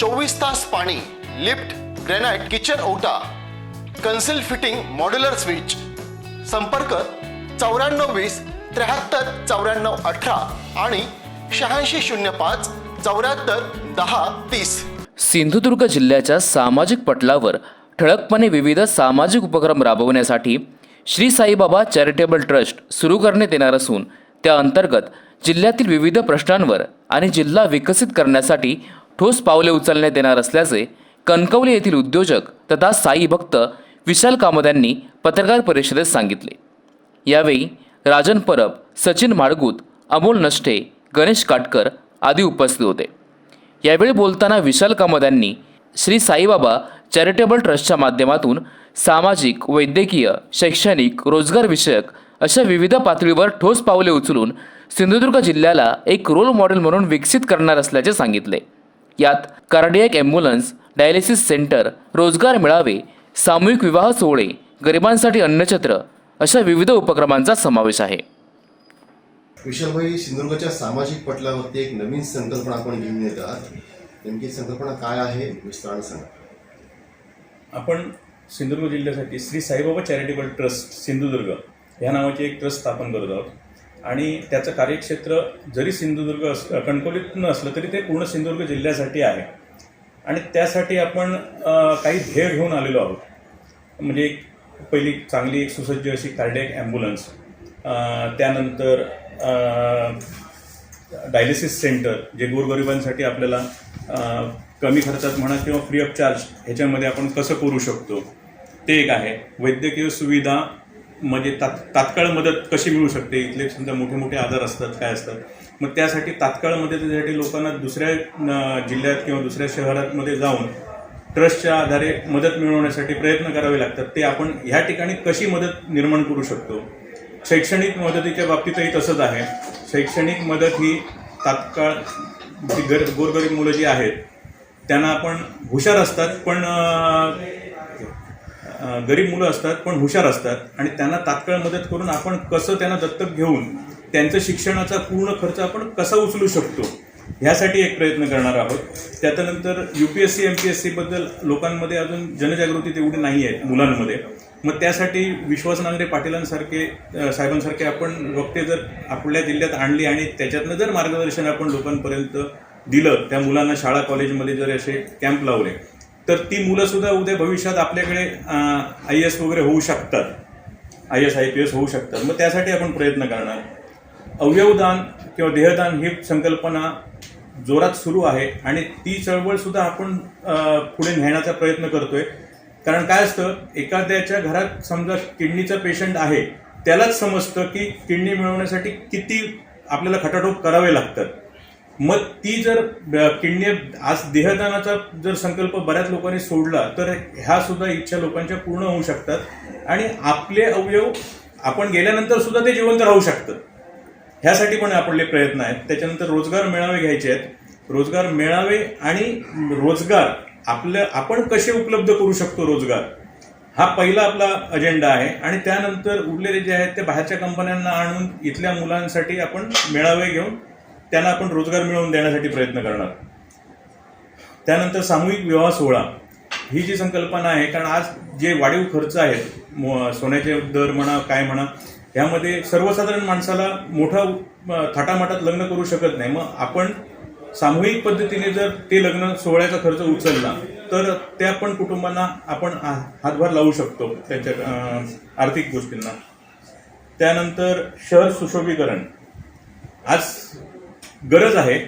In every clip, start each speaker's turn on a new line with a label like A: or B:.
A: चोवीस तास पाणी लिफ्ट ग्रेनाइट किचन ओटा कन्सिल फिटिंग मॉड्युलर स्विच. संपर्क चौऱ्याण्णव वीस त्र्याहत्तर चौऱ्याण्णव अठरा आणि शहाऐंशी शून्य पाच चौऱ्याहत्तर दहा तीस.
B: सिंधुदुर्ग जिल्ह्याच्या सामाजिक पटलावर ठळकपणे विविध सामाजिक उपक्रम राबवण्यासाठी श्री साईबाबा चॅरिटेबल ट्रस्ट सुरू करण्यात येणार असून त्या अंतर्गत जिल्ह्यातील विविध प्रश्नांवर आणि जिल्हा विकसित करण्यासाठी ठोस पावले उचलण्यात येणार असल्याचे कणकवली येथील उद्योजक तथा साई भक्त विशाल कामत यांनी पत्रकार परिषदेत सांगितले. यावेळी राजन परब सचिन माडगूत अमोल नष्टे गणेश काटकर आदी उपस्थित होते. यावेळी बोलताना विशाल कामत यांनी श्री साईबाबा चॅरिटेबल ट्रस्टच्या माध्यमातून सामाजिक वैद्यकीय शैक्षणिक रोजगारविषयक अशा विविध पातळीवर ठोस पावले उचलून सिंधुदुर्ग जिल्ह्याला एक रोल मॉडेल म्हणून विकसित करणार असल्याचे सांगितले. यात कार्डियक ॲम्ब्युलन्स डायलिसिस सेंटर रोजगार मेळावे सामूहिक विवाह सोहळे गरिबांसाठी अन्नछत्र अशा विविध उपक्रमांचा समावेश आहे.
C: विशालभाई सिंधुदुर्गच्या सामाजिक पटलावरती एक नवीन संकल्पना आपण घेऊन येत आहात नेमकी संकल्पना काय आहे विस्ताराने सांगा.
D: आपण सिंधुदुर्ग जिल्ह्यासाठी श्री साईबाबा चॅरिटेबल ट्रस्ट सिंधुदुर्ग ह्या नावाचे एक ट्रस्ट स्थापन करत आहोत. आणि त्याचं कार्यक्षेत्र जरी सिंधुदुर्ग अस कणकोलीत नसलं तरी ते पूर्ण सिंधुदुर्ग जिल्ह्यासाठी आहे. आणि त्यासाठी आपण काही ध्येय घेऊन आलेलो आहोत. म्हणजे एक पहिली चांगली एक सुसज्ज अशी कार्डियक ॲम्ब्युलन्स. त्यानंतर डायलिसिस सेंटर जे गोरगरिबांसाठी आपल्याला कमी खर्चात म्हणा किंवा फ्री ऑफ चार्ज ह्याच्यामध्ये आपण कसं करू शकतो ते एक आहे. वैद्यकीय सुविधा म्हणजे तात तात्काळ मदत कशी मिळू शकते? इथले समजा मोठे मोठे आजार असतात काय असतात? मग त्यासाठी तात्काळ मदतीसाठी लोकांना दुसऱ्या जिल्ह्यात किंवा दुसऱ्या शहरामध्ये जाऊन ट्रस्टच्या आधारे मदत मिळवण्यासाठी प्रयत्न करावे लागतात. ते आपण ह्या ठिकाणी कशी मदत निर्माण करू शकतो? शैक्षणिक मदतीच्या बाबतीतही तसंच आहे. शैक्षणिक मदत ही तात्काळ जी गर गोरगरीब मुलं जी आहेत त्यांना आपण हुशार असतात पण गरीब मुलं असतात पण हुशार असतात आणि त्यांना तात्काळ मदत करून आपण कसं त्यांना दत्तक घेऊन त्यांचं शिक्षणाचा पूर्ण खर्च आपण कसा उचलू शकतो ह्यासाठी एक प्रयत्न करणार आहोत. त्याच्यानंतर U P S C M P S सीबद्दल लोकांमध्ये अजून जनजागृती तेवढी नाही आहे मुलांमध्ये. मग त्यासाठी विश्वास नांगरे पाटीलांसारखे साहेबांसारखे आपण वक्ते जर आपल्या जिल्ह्यात आणली आणि त्याच्यातनं जर मार्गदर्शन आपण लोकांपर्यंत दिलं त्या मुलांना शाळा कॉलेजमध्ये जर असे कॅम्प लावले तर ती मुलं सुद्धा उद्या भविष्यात आपल्याकडे आय एस वगैरे होऊ शकतात. I S I P S होऊ शकतात. मग त्यासाठी आपण प्रयत्न करणार. अवयवदान किंवा देहदान ही संकल्पना जोरात सुरू आहे आणि ती चळवळ सुद्धा आपण पुढे नेण्याचा प्रयत्न करतोय. कारण काय असतं एखाद्याच्या घरात समजा किडनीचा पेशंट आहे त्यालाच समजतं की किडनी मिळवण्यासाठी किती आपल्याला खटाटोप करावे लागतात. मग ती जर किडनी आज देहदानाचा जर संकल्प बऱ्याच लोकांनी सोडला तर ह्या सुद्धा इच्छा लोकांच्या पूर्ण होऊ शकतात. आणि आपले अवयव आपण गेल्यानंतर सुद्धा ते जिवंत राहू शकतं. ह्यासाठी पण आपले प्रयत्न आहेत. त्याच्यानंतर रोजगार मेळावे घ्यायचे आहेत. रोजगार मेळावे आणि रोजगार आपल्या आपण कसे उपलब्ध करू शकतो रोजगार? हा पहिला आपला अजेंडा आहे. आणि त्यानंतर उरलेले जे आहेत ते बाहेरच्या कंपन्यांना आणून इथल्या मुलांसाठी आपण मेळावे घेऊन त्यांना आपण रोजगार मिळवून देण्यासाठी प्रयत्न करणार. त्यानंतर सामूहिक विवाह सोहळा. ही जी संकल्पना आहे कारण आज जे वाढीव खर्च आहेत सोन्याचे दर म्हणा काय म्हणा ह्यामध्ये सर्वसाधारण माणसाला मोठं थाटामाटात लग्न करू शकत नाही. मग आपण सामूहिक पद्धतीने जर ते लग्न सोहळ्याचा खर्च उचलला तर त्या पण कुटुंबांना आपण हातभार लावू शकतो त्यांच्या आर्थिक गोष्टींना. त्यानंतर शहर सुशोभीकरण. आज गरज आहे.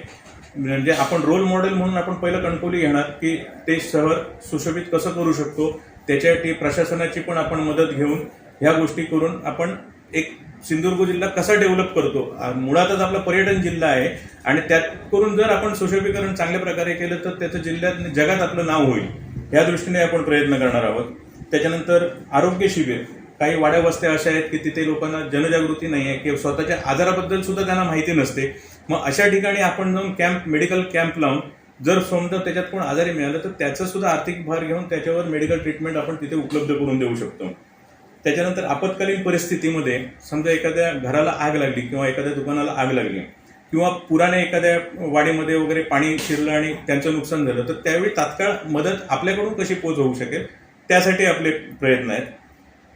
D: म्हणजे आपण रोल मॉडेल म्हणून आपण पहिलं कणकवली घेणार की ते शहर सुशोभित कसं करू शकतो त्याच्यासाठी प्रशासनाची पण आपण मदत घेऊन ह्या गोष्टी करून आपण एक सिंधुदुर्ग जिल्हा कसा डेव्हलप करतो मुळातच आपला पर्यटन जिल्हा आहे आणि त्यात करून जर आपण सुशोभीकरण चांगल्या प्रकारे केलं तर त्याचं जिल्ह्यात जगात आपलं नाव होईल. या दृष्टीने आपण प्रयत्न करणार आहोत. त्याच्यानंतर आरोग्य शिबिर. काही वाड्या वस्त्या अशा आहेत की तिथे लोकांना जनजागृती नाही आहे किंवा स्वतःच्या आजाराबद्दल सुद्धा त्यांना माहिती नसते. मग अशा ठिकाणी आपण जाऊन कॅम्प मेडिकल कॅम्प लावून जर समजा त्याच्यात कोण आजारी मिळालं तर त्याचं सुद्धा आर्थिक भार घेऊन त्याच्यावर मेडिकल ट्रीटमेंट आपण तिथे उपलब्ध करून देऊ शकतो. त्याच्यानंतर आपत्कालीन परिस्थितीमध्ये समजा एखाद्या घराला आग लागली किंवा एखाद्या दुकानाला आग लागली किंवा पुराने एखाद्या वाडीमध्ये वगैरे पाणी शिरलं आणि त्यांचं नुकसान झालं तर त्यावेळी तात्काळ मदत आपल्याकडून कशी पोच होऊ शकेल? त्यासाठी आपले प्रयत्न आहेत.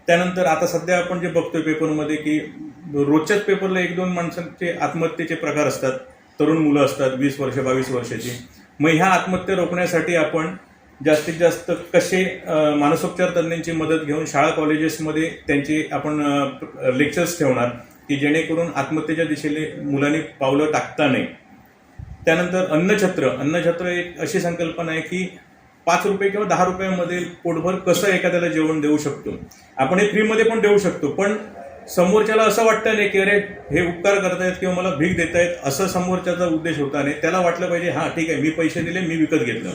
D: त्यानंतर आता सध्या आपण जे बघतोय पेपरमध्ये की रोजच्याच पेपरला एक दोन माणसांचे आत्महत्येचे प्रकार असतात. तरुण मुलं असतात वीस वर्ष बावीस वर्षाची. मग ह्या आत्महत्या रोखण्यासाठी आपण जास्तीत जास्त कसे मानसोपचार तज्ज्ञांची मदत घेऊन शाळा कॉलेजेसमध्ये त्यांची आपण लेक्चर्स ठेवणार की जेणेकरून आत्महत्येच्या दिशेने मुलांनी पावलं टाकता नाही त्यानंतर अन्नछत्र. अन्नछत्र एक अशी संकल्पना आहे की पाच रुपये किंवा दहा रुपयामध्ये पोटभर कसं एखाद्याला जेवण देऊ शकतो? आपण हे फ्रीमध्ये पण देऊ शकतो पण समोरच्याला असं वाटतं नाही की अरे हे उपकार करतायत किंवा मला भीक देतायत असं समोरच्याचा उद्देश होता नाही. त्याला वाटलं पाहिजे हां ठीक आहे मी पैसे दिले मी विकत घेतलं.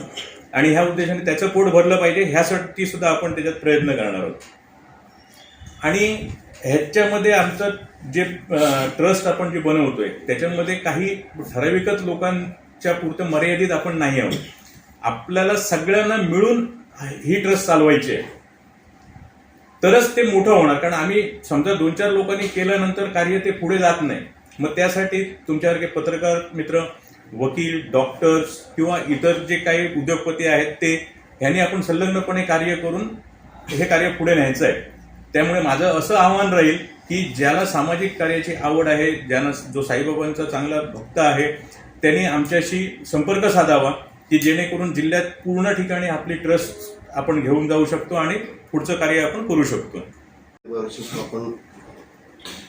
D: आणि ह्या उद्देशाने त्याचं पोट भरलं पाहिजे ह्यासाठी सुद्धा आपण त्याच्यात प्रयत्न करणार आहोत. आणि ह्याच्यामध्ये आमचं जे ट्रस्ट आपण जे बनवतोय त्याच्यामध्ये काही ठराविकच लोकांच्या पुरतं मर्यादित आपण नाही आहोत. आपल्याला सगळ्यांना मिळून ही ट्रस्ट चालवायची आहे. तरच ते मोठं होणार. कारण आम्ही समजा दोन चार लोकांनी केल्यानंतर कार्य ते पुढे जात नाही. मग त्यासाठी तुमच्यासारखे पत्रकार मित्र वकील डॉक्टर्स किंवा इतर जे काही उद्योगपती आहेत ते ह्यांनी आपण संलग्नपणे कार्य करून हे कार्य पुढे न्यायचं आहे. त्यामुळे माझं असं आव्हान राहील की ज्याला सामाजिक कार्याची आवड आहे ज्यांना जो साईबाबांचा चांगला भक्त आहे त्यांनी आमच्याशी संपर्क साधावा. की जेणेकरून जिल्ह्यात पूर्ण ठिकाणी आपली ट्रस्ट आपण घेऊन जाऊ शकतो आणि पुढचं कार्य आपण करू शकतो.
C: वर्षी आपण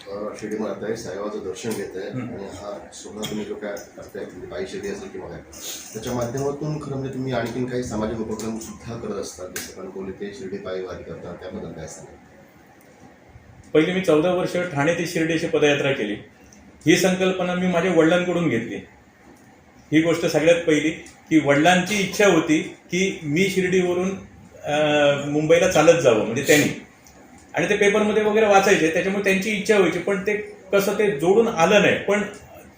C: अ, शिर्डीमध्ये आता आहे साईबाबाचं दर्शन घेत आहे आणि हा सोहळा तुम्ही जो काय करताय म्हणजे पायी शिर्डी असेल किंवा काय त्याच्या माध्यमातून खरं म्हणजे तुम्ही आणखीन काही सामाजिक उपक्रम सुद्धा करत असतात जसं कणकवली ते शिर्डी पायी वारी करतात त्याबद्दल काय सांगा
D: पहिले मी चौदा वर्ष ठाणे ते शिर्डीची पदयात्रा केली. ही संकल्पना मी माझ्या वडिलांकडून घेतली. ही गोष्ट सगळ्यात पहिली की वडिलांची इच्छा होती की मी शिर्डीवरून मुंबईला चालत जावं म्हणजे त्यांनी. आणि ते पेपरमध्ये वगैरे वाचायचे त्याच्यामुळे त्यांची इच्छा व्हायची पण ते कसं ते जोडून आलं नाही. पण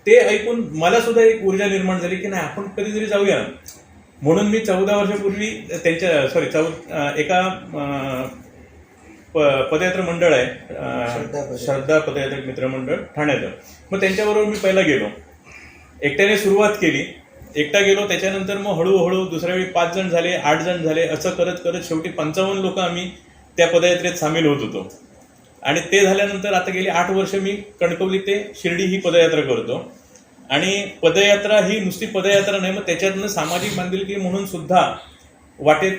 D: ते ऐकून मला सुद्धा एक ऊर्जा निर्माण झाली की नाही आपण कधीतरी जाऊया. ना म्हणून मी चौदा वर्षापूर्वी त्यांच्या सॉरी चौ एका प- पदयात्रा मंडळ आहे श्रद्धा पदयात्रा. मित्रमंडळ ठाण्याचं. मग त्यांच्याबरोबर मी पहिला गेलो. एकट्याने सुरुवात केली. एकटा गेलो त्याच्यानंतर मग हळूहळू दुसऱ्या वेळी पाच जण झाले आठ जण झाले असं करत करत शेवटी पंचावन्न लोक आम्ही त्या पदयात्रेत सामील होत होतो. आणि ते झाल्यानंतर आता गेली आठ वर्ष मी कणकवली ते शिर्डी ही पदयात्रा करतो. आणि पदयात्रा ही नुसती पदयात्रा नाही मग त्याच्यातनं सामाजिक बांधिलकी म्हणून सुद्धा वाटेत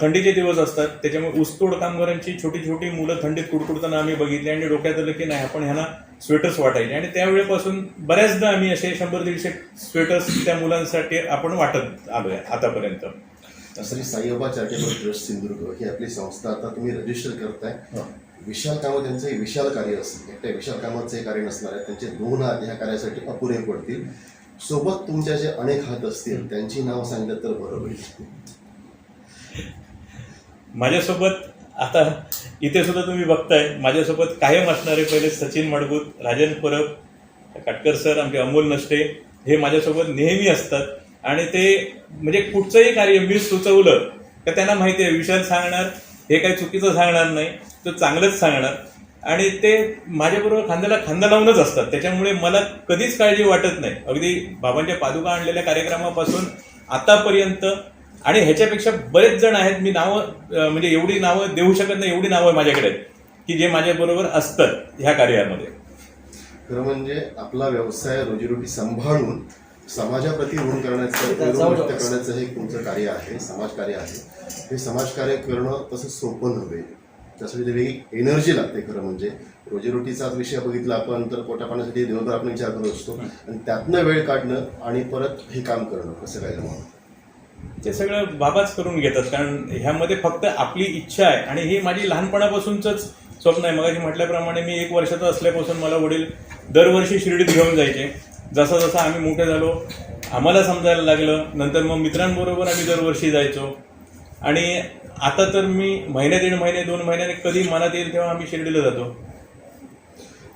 D: थंडीचे दिवस असतात. त्याच्यामुळे ऊसतोड कामगारांची छोटी छोटी मुलं थंडीत कुडकुडताना आम्ही बघितली आणि डोक्यात आलं की नाही आपण ह्यांना स्वेटर्स वाटायचे. आणि त्यावेळेपासून बऱ्याचदा आम्ही असे शंभर दीडशे स्वेटर्स त्या मुलांसाठी आपण वाटत आलोय आतापर्यंत.
C: श्री साईबाबा चॅरिटेबल ट्रस्ट सिंधुदुर्ग ही आपली संस्था आता तुम्ही रजिस्टर करताय. विशाल कामं त्यांचं एक विशाल कार्य असेल एकट्या विशाल कामाचं हे कार्य नसणार आहे. त्यांचे दोन हात ह्या कार्यासाठी अपुरे पडतील. सोबत तुमच्या जे अनेक हात असतील त्यांची नाव सांगितलं तर बरं होईल.
D: माझ्यासोबत आता इथे सुद्धा तुम्ही बघताय. माझ्यासोबत कायम असणारे पहिले सचिन मडगूत राजन परब काटकर सर आमचे अमोल नष्टे हे माझ्यासोबत नेहमी असतात. आणि ते म्हणजे कुठचंही कार्य मी सुचवलं तर त्यांना माहिती आहे. विशाल सांगणार हे काही चुकीचं सांगणार नाही. तो चांगलंच सांगणार. आणि ते माझ्याबरोबर खांद्याला खांदा लावूनच असतात. त्याच्यामुळे मला कधीच काळजी वाटत नाही. अगदी बाबांच्या पादुका आणलेल्या कार्यक्रमापासून आतापर्यंत आणि ह्याच्यापेक्षा बरेच जण आहेत मी नावं म्हणजे एवढी नावं देऊ शकत नाही एवढी नावं माझ्याकडे आहेत की जे माझ्याबरोबर असतात ह्या कार्यामध्ये.
C: खरं म्हणजे आपला व्यवसाय रोजीरोटी सांभाळून समाजाप्रती ऋण करण्याचं करण्याचं हे तुमचं कार्य आहे समाजकार्य आहे हे समाजकार्य करणं तसं सोपं नव्हे. त्यासाठी वेगळी एनर्जी लागते खरं म्हणजे. रोजीरोटीचाच विषय बघितला आपण तर पोटा पाण्यासाठी दिवसभर आपण विचार करत असतो. आणि त्यातनं वेळ काढणं आणि परत हे काम करणं कसं काय जमवणं
D: ते सगळं बाबाच करून घेतात कारण ह्यामध्ये फक्त आपली इच्छा आहे. आणि ही माझी लहानपणापासूनच स्वप्न आहे. मगाशी म्हटल्याप्रमाणे मी एक वर्षाचा असल्यापासून मला वडील दरवर्षी शिर्डीत घेऊन जायचे. जसं जसं आम्ही मोठे झालो आम्हाला समजायला लागलं. नंतर मग मित्रांबरोबर आम्ही दरवर्षी जायचो. आणि आता तर मी महिने दीड महिने दोन महिन्याने कधी मनात येईल तेव्हा आम्ही शिर्डीला जातो.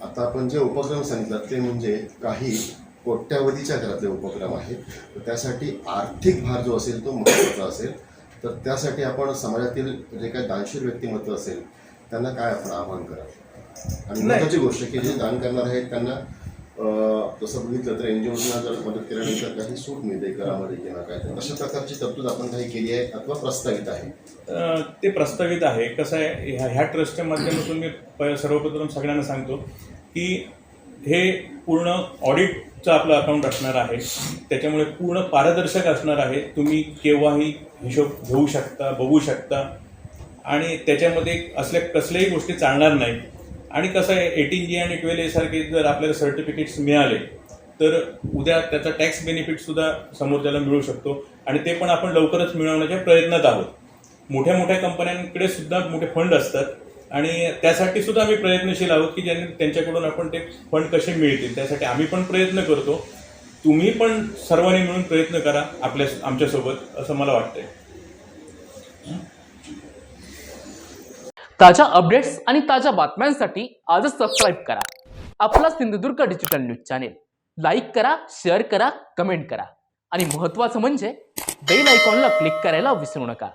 C: आता आपण जे उपक्रम सांगितलं ते म्हणजे काही कोट्यावधीच्या घरातले उपक्रम आहेत. तर त्यासाठी आर्थिक भार जो असेल तो महत्त्वाचा असेल. तर त्यासाठी आपण समाजातील जे काही दानशीर व्यक्तिमत्व असेल त्यांना काय आपण आवाहन कराल? आणि महत्वाची गोष्ट की जे दान करणार आहेत त्यांना जसं बघितलं तर एनजीओजना जर मदत केल्यानंतर काही सूट मिळते करामध्ये किंवा काय तर अशा प्रकारची तरतूद आपण काही केली आहे अथवा प्रस्तावित आहे?
D: ते प्रस्तावित आहे. कसं आहे ह्या ह्या ट्रस्टच्या माध्यमातून मी सर्वप्रथम सगळ्यांना सांगतो की हे पूर्ण चं आपलं अकाउंट असणार आहे. त्याच्यामुळे पूर्ण पारदर्शक असणार आहे. तुम्ही केव्हाही हिशोब घेऊ शकता बघू शकता. आणि त्याच्यामध्ये असल्या कसल्याही गोष्टी चालणार नाही. आणि कसं आहे एटीन जी आणि ट्वेल्व एसारखे जर आपल्याला सर्टिफिकेट्स मिळाले तर उद्या त्याचा टॅक्स बेनिफिटसुद्धा समोरच्याला मिळू शकतो. आणि ते पण आपण लवकरच मिळवण्याच्या प्रयत्नात आहोत. मोठ्या मोठ्या कंपन्यांकडे सुद्धा मोठे फंड असतात. आणि त्यासाठी सुद्धा आम्ही प्रयत्नशील आहोत की ज्यांनी त्यांच्याकडून आपण ते फंड कसे मिळतील त्यासाठी आम्ही पण प्रयत्न करतो. तुम्ही पण सर्वांनी मिळून प्रयत्न करा आपल्या आमच्यासोबत असं मला वाटतंय.
E: ताज्या अपडेट्स आणि ताज्या बातम्यांसाठी आजच सबस्क्राईब करा. आपला Sindhudurg digital news channel like करा शेअर करा कमेंट करा. आणि महत्त्वाचं म्हणजे बेल आयकॉनला क्लिक करायला विसरू नका.